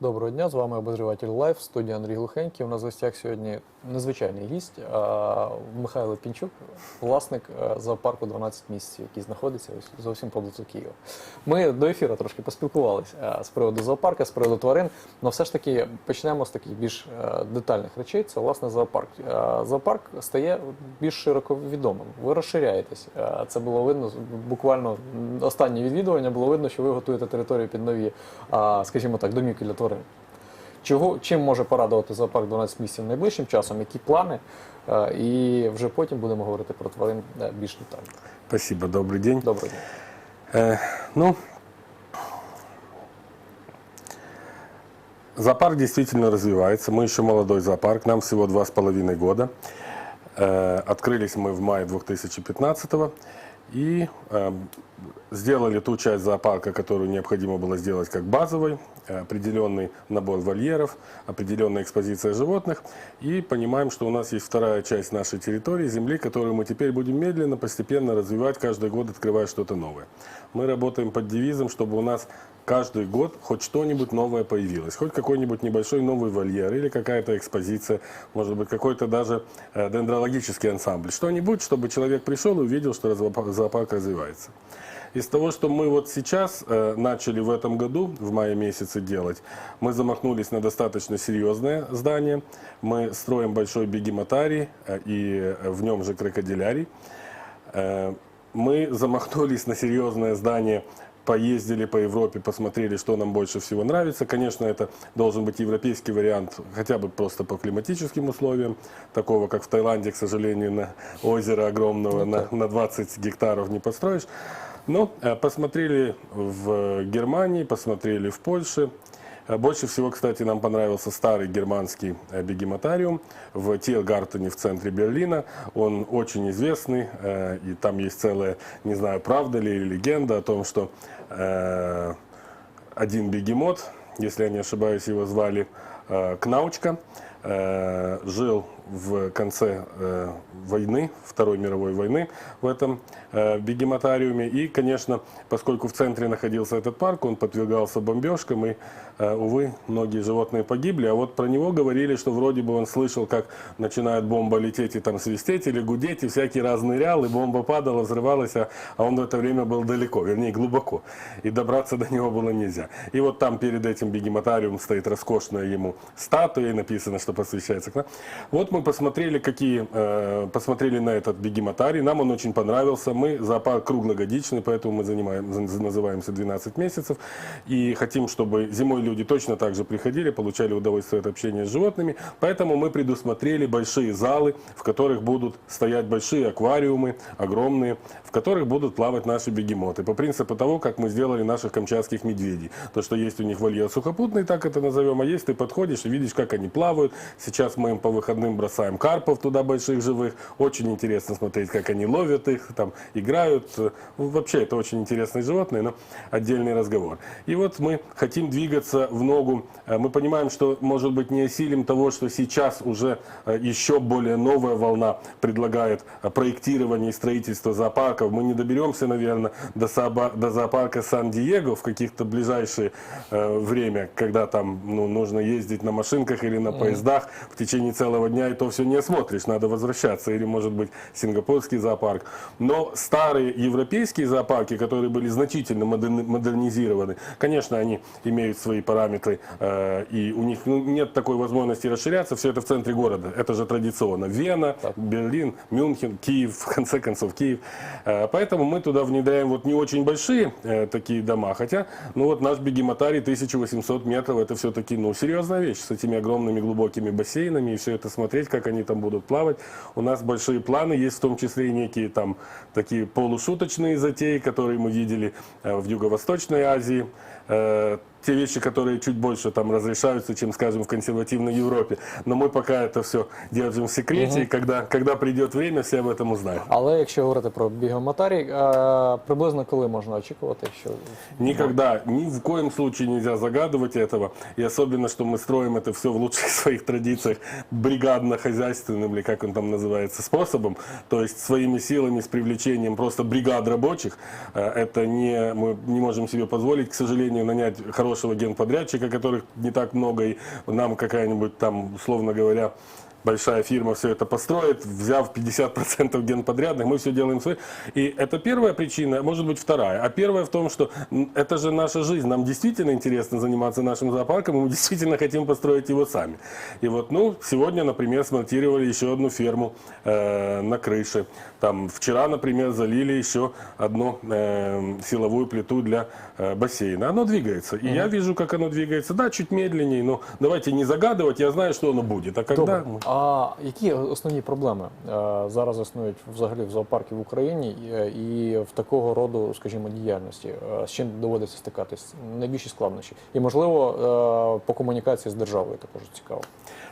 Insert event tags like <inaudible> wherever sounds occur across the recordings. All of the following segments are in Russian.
Доброго дня, з вами обозріватель Лайф, студія Андрій Глухенький. У нас в гостях сьогодні незвичайний гість Михайло Пінчук, власник зоопарку 12 місяців, який знаходиться ось зовсім поблизу Києва. Ми до ефіру трошки поспілкувалися з приводу зоопарка, з приводу тварин, але все ж таки почнемо з таких більш детальних речей. Це власне зоопарк. Зоопарк стає більш широко відомим. Ви розширяєтесь. Це було видно буквально останнє відвідування було видно, що ви готуєте територію під нові, скажімо так, домівки для тварин. Чого, чим може порадувати зоопарк 12 місяців найближчим часом, які плани, Е, і вже потім будемо говорити про тварин е, більш детально. Спасибо, добрый день. Доброго дня. Э, ну, зоопарк действительно развивается. Мы еще молодой зоопарк, нам всего два с половиной года. Э, открылись мы в мае 2015 И э, сделали ту часть зоопарка, которую необходимо было сделать как базовой, э, определенный набор вольеров, определенная экспозиция животных. И понимаем, что у нас есть вторая часть нашей территории, земли, которую мы теперь будем медленно, постепенно развивать, каждый год открывая что-то новое. Мы работаем под девизом, чтобы у нас каждый год хоть что-нибудь новое появилось, хоть какой-нибудь небольшой новый вольер или какая-то экспозиция, может быть, какой-то даже э, дендрологический ансамбль. Что-нибудь, чтобы человек пришел и увидел, что зоопарк- развивается. Из того, что мы вот сейчас э, начали в этом году, в мае месяце делать, мы замахнулись на достаточно серьезное здание. Мы строим большой бегемотарий э, и э, в нем же крокодилярий. Э, Мы замахнулись на серьезное здание, поездили по Европе, посмотрели, что нам больше всего нравится. Конечно, это должен быть европейский вариант, хотя бы просто по климатическим условиям, такого, как в Таиланде, к сожалению, на озеро огромного на, на 20 гектаров не построишь. Но э, посмотрели в Германии, посмотрели в Польше. Э, Больше всего, кстати, нам понравился старый германский э, бегемотариум в Тиргартене в центре Берлина. Он очень известный, э, и там есть целая, не знаю, правда ли или легенда о том, что один бегемот, если я не ошибаюсь, его звали Кнаучка, жил в конце э, войны, Второй мировой войны в этом э, бегемотариуме. И, конечно, поскольку в центре находился этот парк, он подвергался бомбежкам, и, э, увы, многие животные погибли. А вот про него говорили, что вроде бы он слышал, как начинает бомба лететь и там свистеть или гудеть, и всякий раз нырял, и бомба падала, взрывалась, а, а он в это время был далеко, вернее, глубоко. И добраться до него было нельзя. И вот там перед этим бегемотариумом стоит роскошная ему статуя, и написано, что посвящается к нам. Вот мы посмотрели, какие, э, посмотрели на этот бегемотарий, нам он очень понравился. Мы зоопарк круглогодичный, поэтому мы занимаем, за- называемся 12 месяцев. И хотим, чтобы зимой люди точно так же приходили, получали удовольствие от общения с животными. Поэтому мы предусмотрели большие залы, в которых будут стоять большие аквариумы, огромные, в которых будут плавать наши бегемоты. По принципу того, как мы сделали наших камчатских медведей. То, что есть у них вольер сухопутный, так это назовем, а есть ты подходишь и видишь, как они плавают. Сейчас мы им по выходным бросаем карпов туда больших живых. Очень интересно смотреть, как они ловят их, там играют. Ну, Вообще, это очень интересные животные, но отдельный разговор. И вот мы хотим двигаться в ногу. Э, Мы понимаем, что, может быть, не осилим того, что сейчас уже э, еще более новая волна предлагает э, проектирование и строительство зоопарков. Мы не доберемся, наверное, до, до зоопарка Сан-Диего в каких-то ближайшее э, время, когда там ну, нужно ездить на машинках или на поездах в течение целого дня, и то все не осмотришь, надо возвращаться. Или, может быть, сингапурский зоопарк. Но старые европейские зоопарки, которые были значительно модерни- модернизированы, конечно, они имеют свои параметры, э, и у них ну, нет такой возможности расширяться. Все это в центре города. Это же традиционно. Вена, Берлин, Мюнхен, Киев, в конце концов, Киев. Э, Поэтому мы туда внедряем вот не очень большие э, такие дома, хотя, ну вот наш бегемотарий 1800 метров, это все-таки, ну, серьезная вещь с этими огромными глубокими бассейнами и все это смотреть, как они там будут плавать. У нас большие планы, есть в том числе и некие там такие полушуточные затеи, которые мы видели э, в Юго-Восточной Азии Э, те вещи, которые чуть больше там разрешаются, чем, скажем, в консервативной Европе. Но мы пока это все держим в секрете, и когда, когда придет время, все об этом узнают. Але якщо говорити про бігомотарій, е, приблизно коли можна очікувати, що Никогда, ни в коем случае нельзя загадывать этого. И особенно, что мы строим это все в лучших <laughs> своих традициях бригадно-хозяйственным, или как он там называется, способом. То есть своими силами, с привлечением просто бригад рабочих. Э, Это не, мы не можем себе позволить, к сожалению, нанять хороших хорошего генподрядчика, которых не так много, и нам какая-нибудь там, условно говоря, большая фирма все это построит, взяв 50% генподрядных, мы все делаем свои. И это первая причина, может быть вторая. А первая в том, что это же наша жизнь. Нам действительно интересно заниматься нашим зоопарком, и мы действительно хотим построить его сами. И вот, ну, сегодня, например, смонтировали еще одну ферму э, на крыше. Там вчера, например, залили еще одну э, силовую плиту для э, бассейна. Оно двигается. И я вижу, как оно двигается. Да, чуть медленнее, но давайте не загадывать, я знаю, что оно будет. А когда... Добре. А які основні проблеми е, зараз існують взагалі в зоопарку в Україні е, і в такого роду, скажімо, діяльності? Е, З чим доводиться стикатись? Найбільші складнощі? І можливо е, по комунікації з державою також цікаво.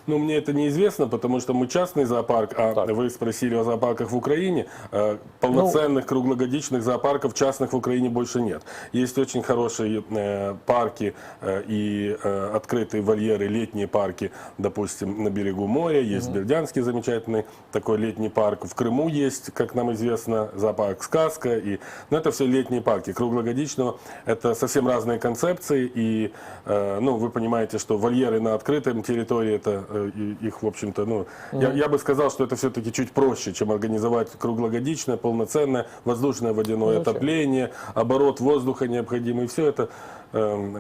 Ну, мне это неизвестно, потому что мы частный зоопарк, а Так. вы спросили о зоопарках в Украине. Э, Полноценных круглогодичных зоопарков частных в Украине больше нет. Есть очень хорошие э, парки э, и открытые вольеры, летние парки, допустим, на берегу моря. Есть Бердянский замечательный такой летний парк. В Крыму есть, как нам известно, зоопарк «Сказка». И, но это все летние парки. Круглогодичного это совсем разные концепции. И, ну, вы понимаете, что вольеры на открытой территории, это их, в общем-то, ну, я, я бы сказал, что это все-таки чуть проще, чем организовать круглогодичное, полноценное воздушное водяное Ну, отопление, оборот воздуха необходимый. Все это,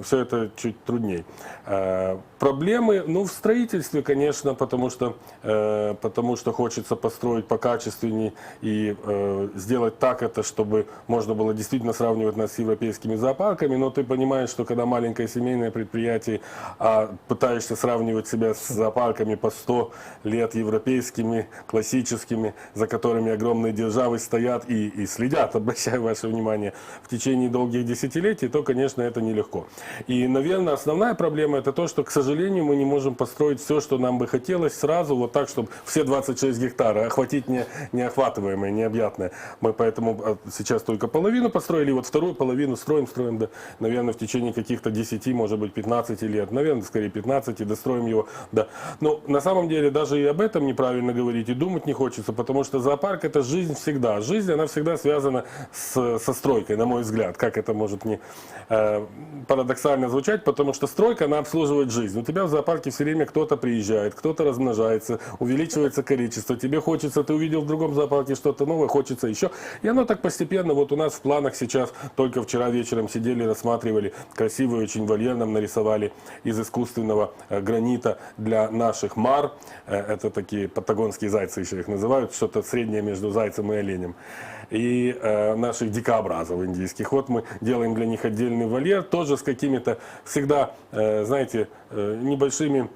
все это чуть трудней. Э, Проблемы, ну, в строительстве, конечно, потому что, э, потому что хочется построить покачественней и э, сделать так это, чтобы можно было действительно сравнивать нас с европейскими зоопарками. Но ты понимаешь, что когда маленькое семейное предприятие, а пытаешься сравнивать себя с зоопарками по 100 лет европейскими, классическими, за которыми огромные державы стоят и, и следят, <laughs> обращаю ваше внимание, в течение долгих десятилетий, то, конечно, это нелегко. И, наверное, основная проблема это то, что, к сожалению, мы не можем построить все, что нам бы хотелось сразу, вот так, чтобы все 26 гектара охватить не, неохватываемое, необъятное. Мы поэтому а, сейчас только половину построили, вот вторую половину строим, строим, да, наверное, в течение каких-то 10, может быть, 15 лет, наверное, скорее 15, и достроим его, да. Но на самом деле даже и об этом неправильно говорить, и думать не хочется, потому что зоопарк это жизнь всегда. Жизнь, она всегда связана с, со стройкой, на мой взгляд, как это может не э, парадоксально звучать, потому что стройка, она обслуживает жизнь. У тебя в зоопарке все время кто-то приезжает, кто-то размножается, увеличивается количество, тебе хочется, ты увидел в другом зоопарке что-то новое, хочется еще. И оно так постепенно, вот у нас в планах сейчас, только вчера вечером сидели, рассматривали, красивый очень вольер нам нарисовали из искусственного э, гранита для наших мар. Э, это такие патагонские зайцы еще их называют, что-то среднее между зайцем и оленем. И э, наших дикообразов индийских. Вот мы делаем для них отдельный вольер, тоже с какими-то всегда, э, знаете, э, небольшими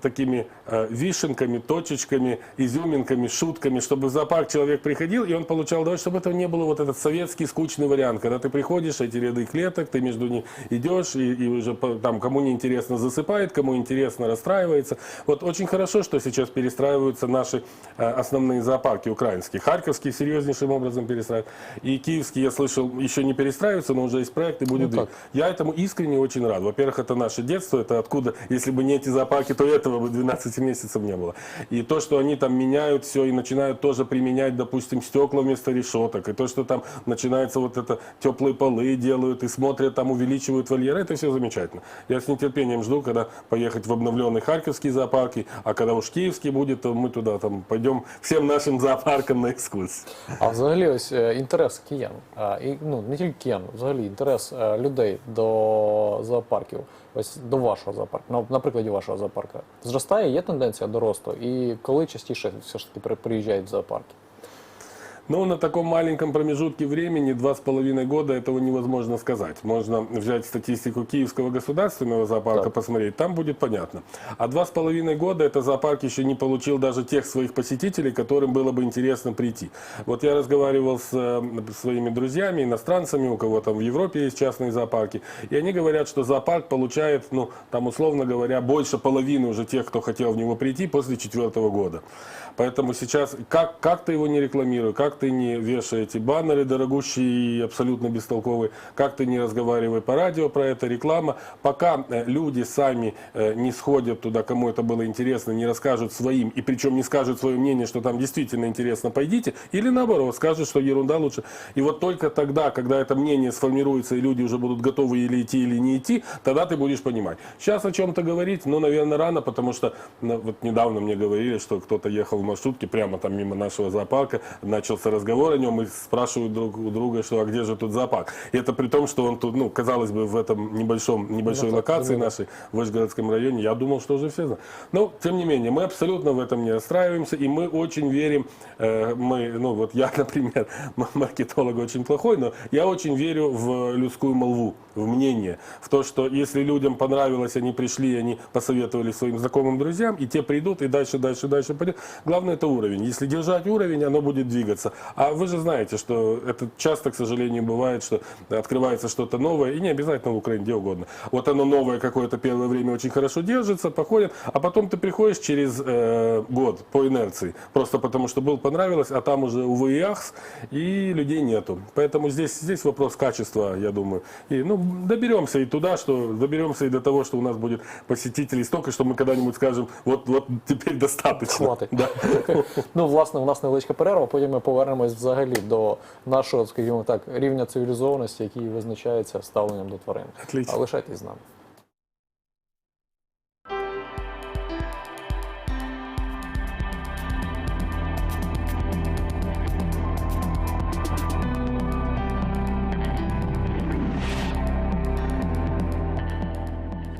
такими э, вишенками, точечками, изюминками, шутками, чтобы в зоопарк человек приходил, и он получал удовольствие, чтобы этого не было вот этот советский скучный вариант, когда ты приходишь, эти ряды клеток, ты между них идешь, и, и уже там кому не интересно засыпает, кому интересно расстраивается. Вот очень хорошо, что сейчас перестраиваются наши э, основные зоопарки украинские. Харьковский серьезнейшим образом перестраивают. И киевский, я слышал, еще не перестраивается, но уже есть проект и будет Ну, так. Я этому искренне очень рад. Во-первых, это наше детство, это откуда, если бы не эти зоопарки, то этого бы 12 месяцев не было. И то, что они там меняют все и начинают тоже применять, допустим, стекла вместо решеток, и то, что там начинается вот это теплые полы делают и смотрят, там увеличивают вольеры, это все замечательно. Я с нетерпением жду, когда поехать в обновленный Харьковский зоопарк, и- а когда уж Киевский будет, то мы туда там пойдем всем нашим зоопаркам на экскурсию. А взагалі, ось е, інтерес киян, а, і ну не тільки киян, взагалі інтерес е, людей до зоопарків, ось до вашого зоопарку, на, на прикладі вашого зоопарка, зростає, є тенденція до росту, і коли частіше все ж таки при- приїжджають в зоопарки? Ну, на таком маленьком промежутке времени, два с половиной года, этого невозможно сказать. Можно взять статистику Киевского государственного зоопарка, Так. посмотреть, там будет понятно. А два с половиной года это зоопарк еще не получил даже тех своих посетителей, которым было бы интересно прийти. Вот я разговаривал с э, своими друзьями, иностранцами, у кого там в Европе есть частные зоопарки, и они говорят, что зоопарк получает, ну, там, условно говоря, больше половины уже тех, кто хотел в него прийти после четвертого года. Поэтому сейчас, как, как ты его не рекламируй, как ты не вешаете баннеры дорогущие и абсолютно бестолковые, как ты не разговаривай по радио про это, реклама. Пока э, люди сами э, не сходят туда, кому это было интересно, не расскажут своим, и причем не скажут свое мнение, что там действительно интересно, пойдите, или наоборот, скажут, что ерунда лучше. И вот только тогда, когда это мнение сформируется, и люди уже будут готовы или идти, или не идти, тогда ты будешь понимать. Сейчас о чем-то говорить, ну, наверное, рано, потому что ну, вот недавно мне говорили, что кто-то ехал в маршрутке прямо там мимо нашего зоопарка, начался разговор о нем и спрашивают друг у друга, что а где же тут зоопарк? И это при том, что он тут, ну, казалось бы, в этом небольшом, небольшой Ну, локации да. нашей в Вышгородском районе, я думал, что уже все знают. Но, тем не менее, мы абсолютно в этом не расстраиваемся, и мы очень верим, э, мы, ну, вот я, <laughs> например, маркетолог очень плохой, но я очень верю в людскую молву, в мнение, в то, что если людям понравилось, они пришли, они посоветовали своим знакомым друзьям, и те придут, и дальше, дальше, дальше пойдет. Главное, это уровень. Если держать уровень, оно будет двигаться. А вы же знаете, что это часто, к сожалению, бывает, что открывается что-то новое, и не обязательно в Украине, где угодно. Вот оно новое какое-то первое время очень хорошо держится, походит, а потом ты приходишь через э, год по инерции, просто потому что был понравилось, а там уже увы и ахс, и людей нету. Поэтому здесь, здесь вопрос качества, я думаю. И, ну, доберемся и туда, что доберемся и до того, что у нас будет посетителей столько, что мы когда-нибудь скажем, вот, вот теперь достаточно. Хватить. Да. Ну, власне, у нас невеличка перерва, потім ми повернемось взагалі до нашого, скажімо так, рівня цивілізованості, який визначається ставленням до тварин. Отлично. А лишайтесь з нами.